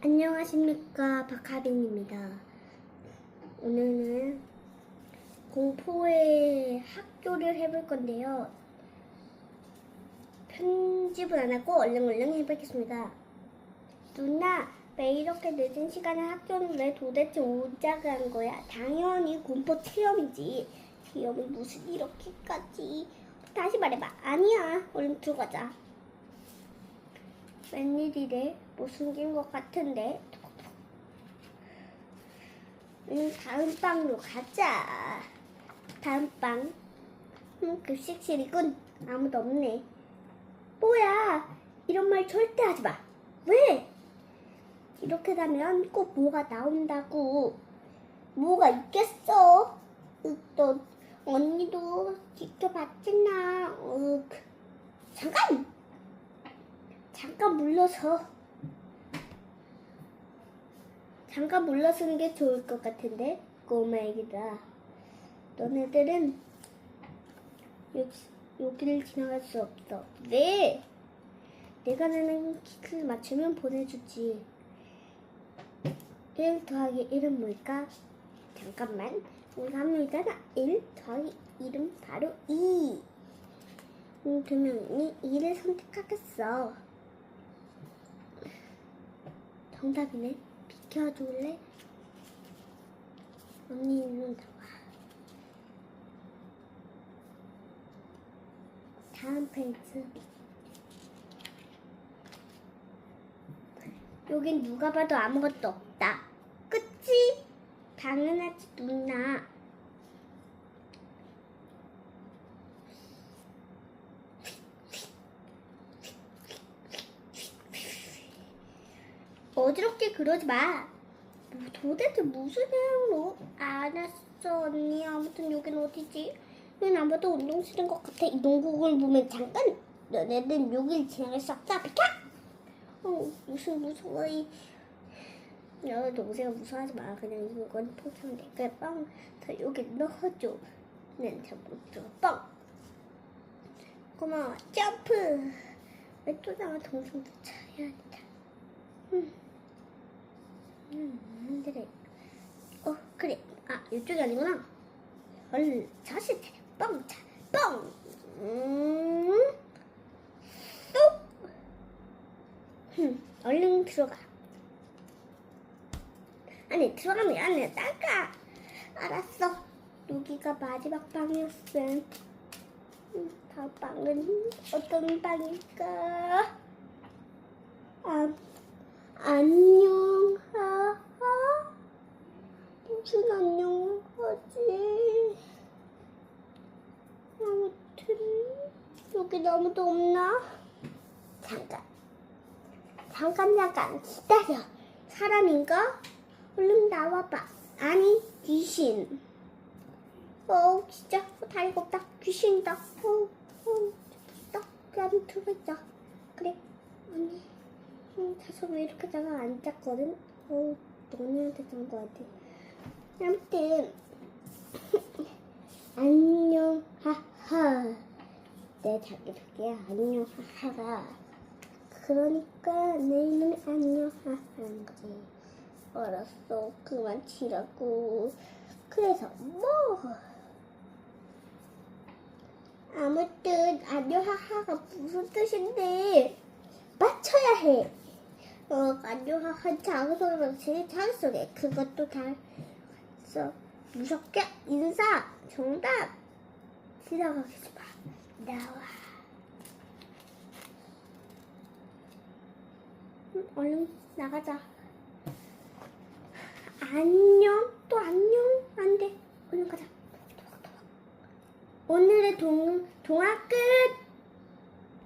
안녕하십니까 박하빈입니다. 오늘은 공포의 학교를 해볼 건데요. 편집은 안 하고 얼른얼른 해보겠습니다. 누나, 왜 이렇게 늦은 시간에 학교는 왜 도대체 오자고 한 거야? 당연히 공포 체험이지. 체험이 무슨 이렇게까지. 다시 말해봐. 아니야. 얼른 들어가자. 웬일이래? 뭐 숨긴 것 같은데? 음, 다음 방으로 가자. 다음 방. 음, 급식실이군. 아무도 없네. 뭐야? 이런 말 절대 하지 마. 왜? 이렇게 하면 꼭 뭐가 나온다고. 뭐가 있겠어? 으, 너 언니도 지켜봤잖아. 으, 잠깐! 잠깐 물러서. 잠깐 물러서는 게 좋을 것 같은데 꼬마 애기다. 너네들은 여기, 여기를 지나갈 수 없어. 왜? 내가 내는 퀴즈를 맞추면 보내주지. 1 더하기 1은 뭘까? 잠깐만. 우리가 한 명이잖아. 1 더하기 1은 바로 2. 음, 두 명이 2를 선택하겠어. 정답이네. 비켜줄래? 언니는 나와. 다음 페이지. 여긴 누가 봐도 아무것도 없다. 그치? 당연하지, 누나. 어지럽게 그러지 마. 뭐 도대체 무슨 내용으로? 알았어 언니. 아무튼 여긴 어디지? 여긴 아무도 운동실인 것 같아. 이 농구공을 보면 잠깐 너네는 여길 지나갈 수 없다. 비켜! 어, 무슨 무서워. 이. 너 동생아 무서워하지 마. 그냥 이건 포장 내가 빵. 더 여기 넣어줘. 난잘못 들어. 빵. 고마워. 점프. 왜 또 나와 동생도 차야 한다. 음. 음, 그래. 어, 그래. 아, 이쪽이 아니구나. 얼른 자신 차려. 뻥. 음, 쏙. 흠, 얼른 들어가. 아니, 들어가면 안에 나가. 알았어. 여기가 마지막 방이었어. 음, 다음 방은 어떤 방일까? 아, 안녕. 무슨 안녕 하지? 아무튼, 여기 아무도 없나? 잠깐. 잠깐, 잠깐, 기다려. 사람인가? 얼른 나와봐. 아니, 귀신. 어, 진짜, 어, 다리가 없다. 귀신이다. 어, 어, 딱, 그 안에 들어있자. 그래, 언니. 음, 다소 왜 이렇게 잠깐 앉았거든? 어, 너네한테 잔거 같아. 아무튼, 안녕, 하하. 내 자기소개 안녕, 하하가. 그러니까 내 이름이 안녕, 하하인 거지. 알았어, 그만 치라고. 그래서 뭐? 아무튼 안녕, 하하가 무슨 뜻인데? 맞춰야 해. 어, 안녕한 장소로 제일 잘 속에 그것도 있어. 무섭게 인사 정답. 지나가게 마 나와. 얼른 나가자. 안녕. 또 안녕? 안돼. 얼른 가자. 오늘의 동, 동화 끝!